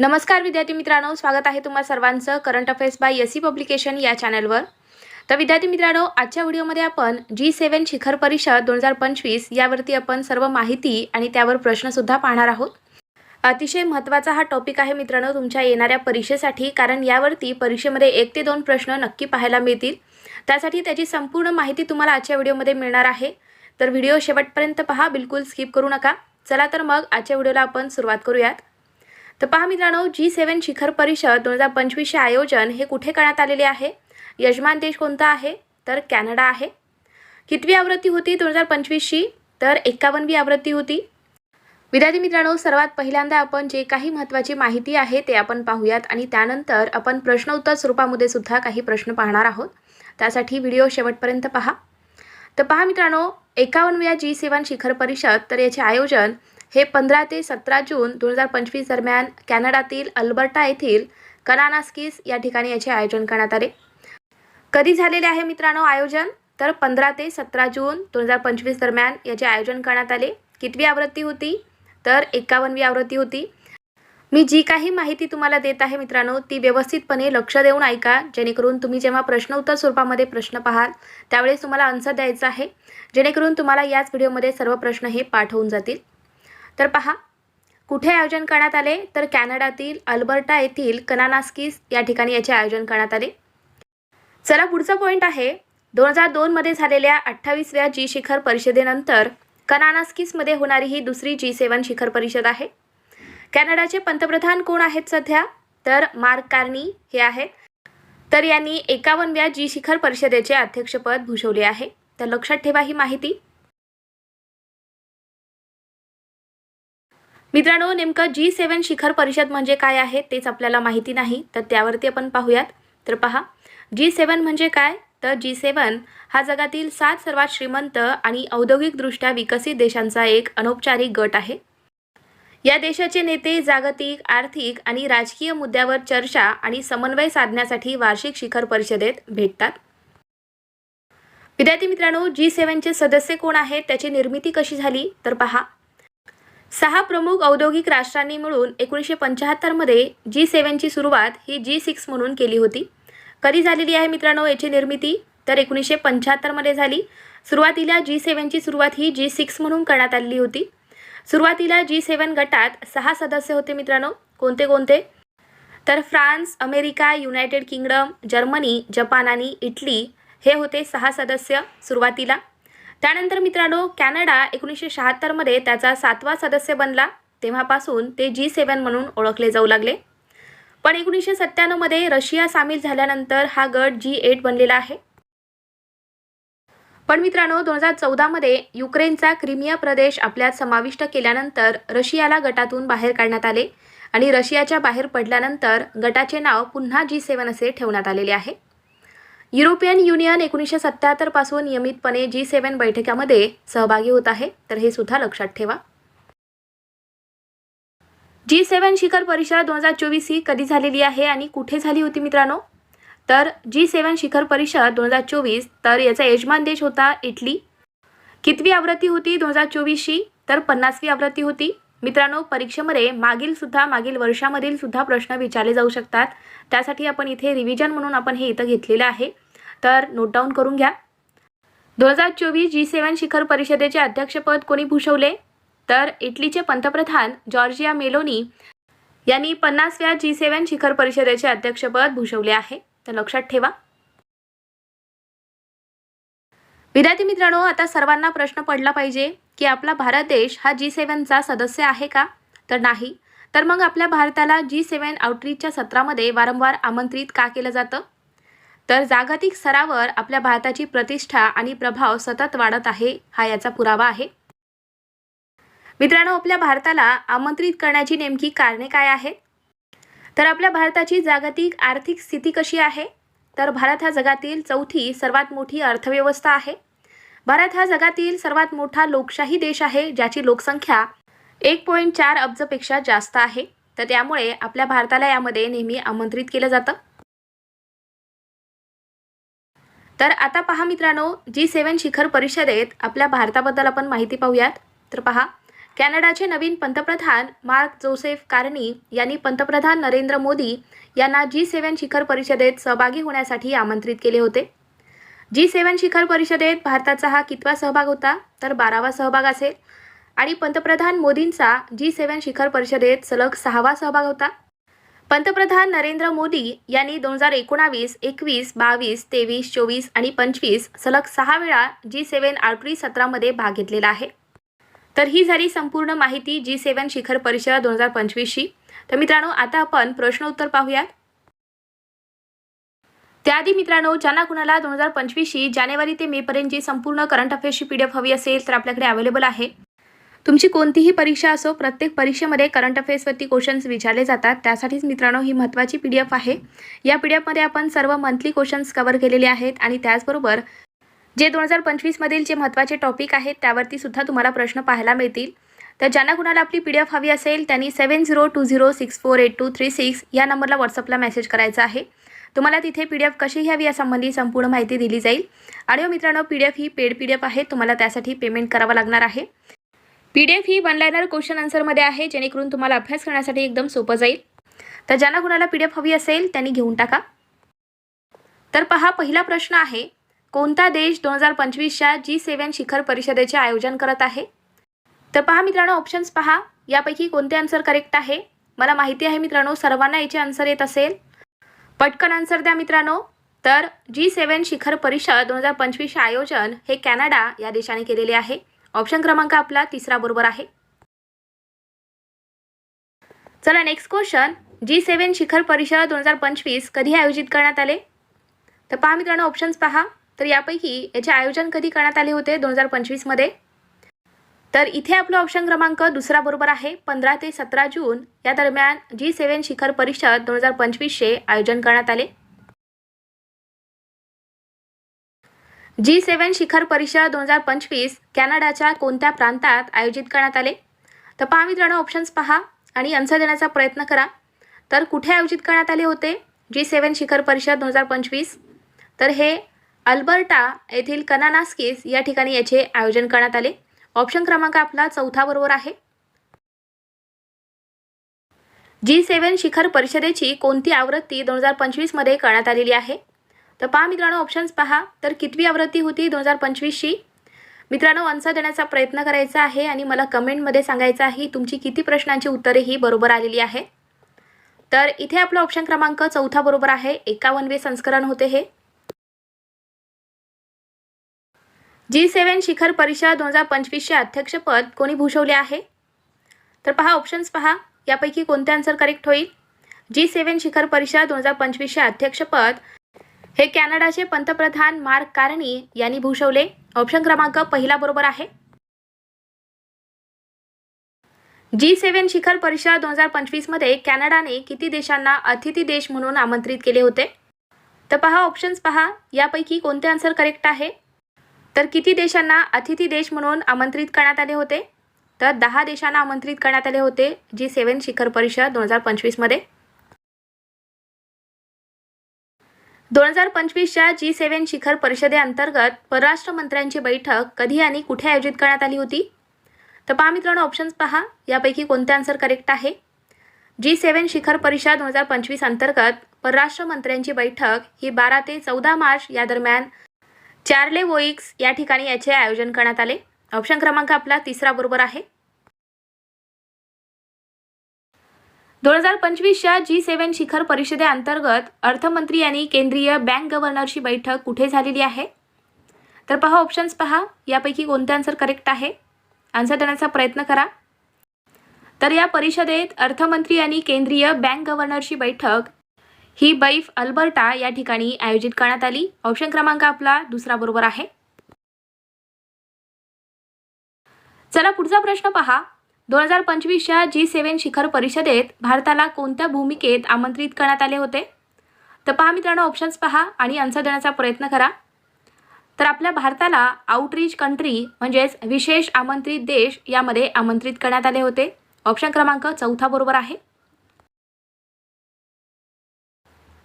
नमस्कार विद्यार्थी मित्रांनो स्वागत आहे तुम्हा सर्वांचं current affairs by S C publication या चॅनलवर. तर विद्यार्थी मित्रांनो आजच्या व्हिडिओमध्ये आपण जी सेवन शिखर परिषद दोन हजार पंचवीस यावरती आपण सर्व माहिती आणि त्यावर प्रश्नसुद्धा पाहणार आहोत. अतिशय महत्त्वाचा हा टॉपिक आहे मित्रांनो तुमच्या येणाऱ्या परीक्षेसाठी कारण यावरती परीक्षेमध्ये एक ते दोन प्रश्न नक्की पाहायला मिळतील. त्यासाठी त्याची संपूर्ण माहिती तुम्हाला आजच्या व्हिडिओमध्ये मिळणार आहे. तर व्हिडिओ शेवटपर्यंत पहा बिलकुल स्किप करू नका. चला तर मग आजच्या व्हिडिओला आपण सुरुवात करूयात. तर पहा मित्रांनो जी सेवन शिखर परिषद दोन हजार पंचवीसचे आयोजन हे कुठे करण्यात आलेले आहे? यजमान देश कोणता आहे? तर कॅनडा आहे. कितवी आवृत्ती होती दोन हजार पंचवीसची? तर एकावन्नवी आवृत्ती होती. विद्यार्थी मित्रांनो सर्वात पहिल्यांदा आपण जे काही महत्त्वाची माहिती आहे ते आपण पाहूयात आणि त्यानंतर आपण प्रश्न उत्तर स्वरूपामध्ये सुद्धा काही प्रश्न पाहणार आहोत. त्यासाठी व्हिडिओ शेवटपर्यंत पहा. तर पहा मित्रांनो एकावन्नव्या जी सेवन शिखर परिषद तर याचे आयोजन हे पंधरा ते सतरा जून दोन हजार पंचवीस दरम्यान कॅनडातील अल्बर्टा येथील कनानास्किस या ठिकाणी याचे आयोजन करण्यात आले. कधी झालेले आहे मित्रांनो आयोजन? तर पंधरा ते सतरा जून दोन हजार पंचवीस दरम्यान याचे आयोजन करण्यात आले. कितवी आवृत्ती होती? तर एकावन्नवी आवृत्ती होती. मी जी काही माहिती तुम्हाला देत आहे मित्रांनो ती व्यवस्थितपणे लक्ष देऊन ऐका. जेणेकरून तुम्ही जेव्हा प्रश्न उत्तर स्वरूपामध्ये प्रश्न पाहाल त्यावेळेस तुम्हाला आन्सर द्यायचा आहे. जेणेकरून तुम्हाला याच व्हिडिओमध्ये सर्व प्रश्न हे पाठ होऊन जातील. तर पहा कुठे आयोजन करण्यात आले? तर कॅनडातील अल्बर्टा येथील कनानास्किस या ठिकाणी याचे आयोजन करण्यात आले. चला पुढचा पॉईंट आहे. दोन हजार दोनमध्ये झालेल्या अठ्ठावीसव्या जी शिखर परिषदेनंतर कनानास्किसमध्ये होणारी ही दुसरी जी सेवन शिखर परिषद आहे. कॅनडाचे पंतप्रधान कोण आहेत सध्या? तर मार्क कार्नी हे आहेत. तर यांनी एकावन्नव्या जी शिखर परिषदेचे अध्यक्षपद भूषवले आहे. तर लक्षात ठेवा ही माहिती. मित्रांनो नेमकं जी सेवन शिखर परिषद म्हणजे काय आहे तेच आपल्याला माहिती नाही तर त्यावरती आपण पाहूयात. तर पहा जी सेवन म्हणजे काय? तर जी सेवन हा जगातील सात सर्वात श्रीमंत आणि औद्योगिकदृष्ट्या विकसित देशांचा एक अनौपचारिक गट आहे. या देशाचे नेते जागतिक आर्थिक आणि राजकीय मुद्द्यावर चर्चा आणि समन्वय साधण्यासाठी वार्षिक शिखर परिषदेत भेटतात. विद्यार्थी मित्रांनो जी सेवनचे सदस्य कोण आहेत? त्याची निर्मिती कशी झाली? तर पहा सहा प्रमुख औद्योगिक राष्ट्रांनी मिळून एकोणीसशे पंच्याहत्तरमध्ये जी सेवनची सुरुवात ही जी सिक्स म्हणून केली होती. कधी झालेली आहे मित्रांनो याची निर्मिती? तर एकोणीसशे पंच्याहत्तरमध्ये झाली. सुरुवातीला जी सेवनची सुरुवात ही जी सिक्स म्हणून करण्यात आलेली होती. सुरुवातीला जी सेवन गटात सहा सदस्य होते मित्रांनो. कोणते कोणते? तर France America United Kingdom Germany Japan आणि इटली हे होते सहा सदस्य सुरुवातीला. त्यानंतर मित्रांनो कॅनडा एकोणीसशे शहात्तरमध्ये त्याचा सातवा सदस्य बनला. तेव्हापासून ते जी सेवन म्हणून ओळखले जाऊ लागले. पण एकोणीसशे सत्त्याण्णवमध्ये रशिया सामील झाल्यानंतर हा गट जी एट बनलेला आहे. पण मित्रांनो दोन हजार चौदामध्ये युक्रेनचा क्रिमिया प्रदेश आपल्यात समाविष्ट केल्यानंतर रशियाला गटातून बाहेर काढण्यात आले आणि रशियाच्या बाहेर पडल्यानंतर गटाचे नाव पुन्हा जी सेवन असे ठेवण्यात आलेले आहे. युरोपियन युनियन एकोणीसशे सत्त्याहत्तरपासून नियमितपणे जी सेवन बैठकामध्ये सहभागी होत आहे तर हे सुद्धा लक्षात ठेवा. जी सेवन शिखर परिषद दोन हजार चोवीस ही कधी झालेली आहे आणि कुठे झाली होती मित्रांनो? तर जी सेवन शिखर परिषद दोन हजार चोवीस तर याचा यजमान देश होता इटली. कितवी आवृत्ती होती दोन हजार चोवीसची तर पन्नासवी आवृत्ती होती. मित्रांनो परीक्षेमध्ये मागील सुद्धा मागील वर्षामधील सुद्धा प्रश्न विचारले जाऊ शकतात. त्यासाठी आपण इथे रिव्हिजन म्हणून आपण हे इथं घेतलेलं आहे. तर नोट डाऊन करून घ्या. दोन हजार चोवीस जी सेवन शिखर परिषदेचे अध्यक्षपद कोणी भूषवले? तर इटलीचे पंतप्रधान जॉर्जिया मेलोनी यांनी पन्नासव्या जी सेवन शिखर परिषदेचे अध्यक्षपद भूषवले आहे. तर लक्षात ठेवा. विद्यार्थी मित्रांनो आता सर्वांना प्रश्न पडला पाहिजे. की आपला भारत देश हा जी सेवनचा सदस्य आहे का? तर नाही. तर मग आपल्या भारताला जी सेवन आउटरीचच्या सत्रामध्ये वारंवार आमंत्रित का केलं जातं? तर जागतिक स्तरावर आपल्या भारताची प्रतिष्ठा आणि प्रभाव सतत वाढत आहे हा याचा पुरावा आहे. मित्रांनो आपल्या भारताला आमंत्रित करण्याची नेमकी कारणे काय आहेत? तर आपल्या भारताची जागतिक आर्थिक स्थिती कशी आहे? तर भारत हा जगातील चौथी सर्वात मोठी अर्थव्यवस्था आहे. भारत हा जगातील सर्वात मोठा लोकशाही देश आहे ज्याची लोकसंख्या एक पॉईंट चार अब्जपेक्षा जास्त आहे. तर त्यामुळे आपल्या भारताला यामध्ये नेहमी आमंत्रित केलं जातं. तर आता पहा मित्रांनो जी सेवन शिखर परिषदेत आपल्या भारताबद्दल आपण माहिती पाहूयात. तर पहा कॅनडाचे नवीन पंतप्रधान मार्क जोसेफ कार्नी यांनी पंतप्रधान नरेंद्र मोदी यांना जी सेवन शिखर परिषदेत सहभागी होण्यासाठी आमंत्रित केले होते. जी सेवन शिखर परिषदेत भारताचा हा कितवा सहभाग होता तर बारावा सहभाग असेल. आणि पंतप्रधान मोदींचा जी सेवन शिखर परिषदेत सलग सहावा सहभाग होता. पंतप्रधान नरेंद्र मोदी यांनी दोन हजार एकोणावीस एकवीस बावीस तेवीस चोवीस आणि पंचवीस सलग सहा वेळा जी सेवन आर्टरी सत्रामध्ये भाग घेतलेला आहे. तर ही झाली संपूर्ण माहिती जी सेवन शिखर परिषद दोन हजार पंचवीसची. तर मित्रांनो आता आपण प्रश्न उत्तर पाहूयात. त्याआधी मित्रांनो ज्यांना कुणाला दोन हजार पंचवीसची जानेवारी ते मेपर्यंतची संपूर्ण करंट अफेअर्सची पी डी एफ हवी असेल तर आपल्याकडे अवेलेबल आहे. तुमची कोणतीही परीक्षा असो प्रत्येक परीक्षेमध्ये करंट अफेअर्सवरती क्वेश्चन्स विचारले जातात. त्यासाठीच मित्रांनो ही महत्त्वाची पी डी एफ आहे. या पी डी एफमध्ये आपण सर्व मंथली क्वेश्चन्स कवर केलेले आहेत आणि त्याचबरोबर जे दोन हजार पंचवीसमधील जे महत्त्वाचे टॉपिक आहेत त्यावरती सुद्धा तुम्हाला प्रश्न पाहायला मिळतील. तर ज्यांना कुणाला आपली पी डी एफ हवी असेल त्यांनी seven zero two zero six four eight two three six या नंबरला व्हॉट्सअपला मेसेज करायचा आहे. तुम्हाला तिथे पी डी एफ कशी घ्यावी यासंबंधी संपूर्ण माहिती दिली जाईल. आणि हो मित्रांनो पी डी एफ ही पेड पी डी एफ आहे तुम्हाला त्यासाठी पेमेंट करावं लागणार आहे. पी डी एफ ही वन लायनर क्वेश्चन आन्सरमध्ये आहे जेणेकरून तुम्हाला अभ्यास करण्यासाठी एकदम सोपं जाईल. तर ज्यांना कुणाला पी डी एफ हवी असेल त्यांनी घेऊन टाका. तर पहा पहिला प्रश्न आहे कोणता देश दोन हजार पंचवीसच्या जी सेवन शिखर परिषदेचे आयोजन करत आहे? तर पहा मित्रांनो ऑप्शन्स पहा. यापैकी कोणते आन्सर करेक्ट आहे? मला माहिती आहे मित्रांनो सर्वांना याचे आन्सर येत असेल. पटकन आन्सर द्या मित्रांनो. तर जी सेवन शिखर परिषद दोन हजार पंचवीसचे आयोजन हे कॅनडा या देशाने केलेले आहे. ऑप्शन क्रमांक आपला तिसरा बरोबर आहे. चला नेक्स्ट क्वेश्चन जी सेवन शिखर परिषद दोन हजार पंचवीस कधी आयोजित करण्यात आले? तर पहा मित्रांनो ऑप्शन्स पहा. तर यापैकी याचे आयोजन कधी करण्यात आले होते दोन हजार पंचवीसमध्ये? तर इथे आपलं ऑप्शन क्रमांक दुसरा बरोबर आहे. पंधरा ते सतरा जून या दरम्यान जी सेवन शिखर परिषद दोन हजार पंचवीसचे आयोजन करण्यात आले. जी सेवन शिखर परिषद दोन हजार पंचवीस कॅनडाच्या कोणत्या प्रांतात आयोजित करण्यात आले? तर पहा मित्रांनो ऑप्शन्स पहा आणि आन्सर देण्याचा प्रयत्न करा. तर कुठे आयोजित करण्यात आले होते? जी सेवन शिखर परिषद दोन हजार पंचवीस. तर हे अल्बर्टा येथील कनानास्किस या ठिकाणी याचे आयोजन करण्यात आले. ऑप्शन क्रमांक आपला चौथा बरोबर आहे. जी सेवन शिखर परिषदेची कोणती आवृत्ती दोन हजार पंचवीसमध्ये करण्यात आलेली आहे? तर पहा मित्रांनो ऑप्शन्स पहा. तर कितवी आवृत्ती होती दोन हजार पंचवीसची मित्रांनो आन्सर देण्याचा प्रयत्न करायचा आहे आणि मला कमेंटमध्ये सांगायचं आहे तुमची किती प्रश्नांची उत्तरे ही बरोबर आलेली आहे. तर इथे आपला ऑप्शन क्रमांक चौथा बरोबर आहे. एकावनवे संस्करण होते हे. जी सेवन शिखर परिषद दोन हजार पंचवीसचे अध्यक्षपद कोणी भूषवले आहे? तर पहा ऑप्शन्स पहा. यापैकी कोणते आन्सर करेक्ट होईल? जी सेवन शिखर परिषद दोन हजार पंचवीसचे अध्यक्षपद हे कॅनडाचे पंतप्रधान मार्क कारणी यांनी भूषवले. ऑप्शन क्रमांक पहिला बरोबर आहे. जी सेवन शिखर परिषद दोन हजार पंचवीसमध्ये कॅनडाने किती देशांना अतिथी देश म्हणून आमंत्रित केले होते? तर पहा ऑप्शन्स पहा. यापैकी कोणते आन्सर करेक्ट आहे? तर किती देशांना अतिथी देश म्हणून आमंत्रित करण्यात आले होते? तर दहा देशांना आमंत्रित करण्यात आले होते जी सेवन शिखर परिषद दोन हजार पंचवीसमध्ये. दोन हजार पंचवीसच्या जी सेवन शिखर परिषदेअंतर्गत परराष्ट्र मंत्र्यांची बैठक कधी आणि कुठे आयोजित करण्यात आली होती? तर पहा मित्रांनो ऑप्शन्स पहा. यापैकी कोणते आन्सर करेक्ट आहे? जी सेवन शिखर परिषद दोन हजार पंचवीस अंतर्गत परराष्ट्र मंत्र्यांची बैठक ही बारा ते चौदा मार्च या दरम्यान चार्ले वोईक्स या ठिकाणी याचे आयोजन करण्यात आले. ऑप्शन क्रमांक आपला तिसरा बरोबर आहे. दोन हजार पंचवीसच्या जी सेवन शिखर परिषदेअंतर्गत अर्थमंत्री यांनी केंद्रीय बँक गव्हर्नरची बैठक कुठे झालेली आहे? तर पहा ऑप्शन्स पहा. यापैकी कोणते आन्सर करेक्ट आहे? आन्सर देण्याचा प्रयत्न करा. तर या परिषदेत अर्थमंत्री आणि केंद्रीय बँक गव्हर्नरची बैठक ही बैफ अल्बर्टा या ठिकाणी आयोजित करण्यात आली. ऑप्शन क्रमांक आपला दुसरा बरोबर आहे. चला पुढचा प्रश्न पहा. दोन हजार पंचवीसच्या जी सेव्हन शिखर परिषदेत भारताला कोणत्या भूमिकेत आमंत्रित करण्यात आले होते? तर पहा मित्रांनो ऑप्शन्स पहा आणि आन्सर देण्याचा प्रयत्न करा. तर आपल्या भारताला आउटरीच कंट्री म्हणजेच विशेष आमंत्रित देश यामध्ये आमंत्रित करण्यात आले होते. ऑप्शन क्रमांक चौथा बरोबर आहे.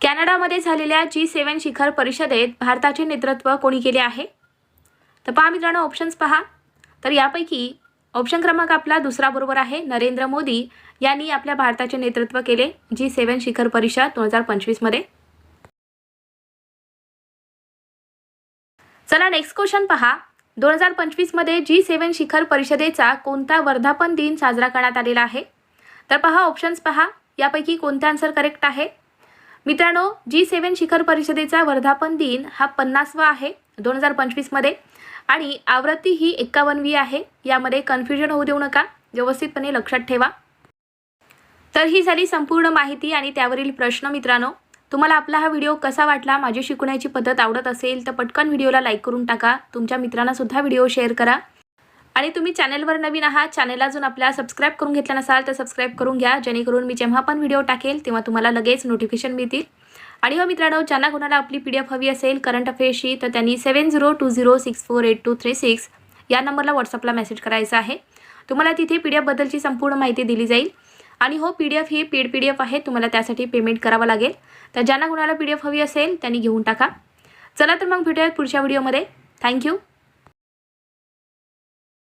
कॅनडामध्ये झालेल्या जी सेवन शिखर परिषदेत भारताचे नेतृत्व कोणी केले आहे? तर पहा मित्रांनो ऑप्शन्स पहा. तर यापैकी ऑप्शन क्रमांक आपला दुसरा बरोबर आहे. नरेंद्र मोदी यांनी आपल्या भारताचे नेतृत्व केले जी सेवन शिखर परिषद दोन हजार पंचवीसमध्ये चला नेक्स्ट क्वेश्चन पहा. दोन हजार पंचवीसमध्ये जी सेवन शिखर परिषदेचा कोणता वर्धापन दिन साजरा करण्यात आलेला आहे? तर पहा ऑप्शन्स पहा. यापैकी कोणता आन्सर करेक्ट आहे? मित्रांनो जी सेवन शिखर परिषदेचा वर्धापन दिन हा पन्नासवा आहे दोन हजार पंचवीसमध्ये. आणि आवृत्ती ही एक्कावन्नवी आहे यामध्ये कन्फ्युजन होऊ देऊ नका व्यवस्थितपणे लक्षात ठेवा. तर ही झाली संपूर्ण माहिती आणि त्यावरील प्रश्न मित्रांनो. तुम्हाला आपला हा व्हिडिओ कसा वाटला माझी शिकवण्याची पद्धत आवडत असेल तर पटकन व्हिडिओला लाईक करून टाका. तुमच्या मित्रांनासुद्धा व्हिडिओ शेअर करा. आणि तुम्ही चॅनलवर नवीन आहात चॅनल अजून आपल्या सबस्क्राईब करून घेतला नसाल तर सबस्क्राईब करून घ्या. जेणेकरून मी जेव्हा पण व्हिडिओ टाकेल तेव्हा तुम्हाला लगेच नोटिफिकेशन मिळतील. आणि हो मित्रांनो ज्यांना कोणाला आपली पी डी एफ हवी असेल करंट अफेअर्सची तर त्यांनी seven zero two zero six four eight two three six या नंबरला व्हॉट्सअपला मेसेज करायचा आहे. तुम्हाला तिथे पी डी एफबद्दलची संपूर्ण माहिती दिली जाईल. आणि हो पी डी एफ ही पेड पी डी एफ आहे तुम्हाला त्यासाठी पेमेंट करावं लागेल. तर ज्यांना कोणाला पी डी एफ हवी असेल त्यांनी घेऊन टाका. चला तर मग भेटूयात पुढच्या व्हिडिओमध्ये थँक्यू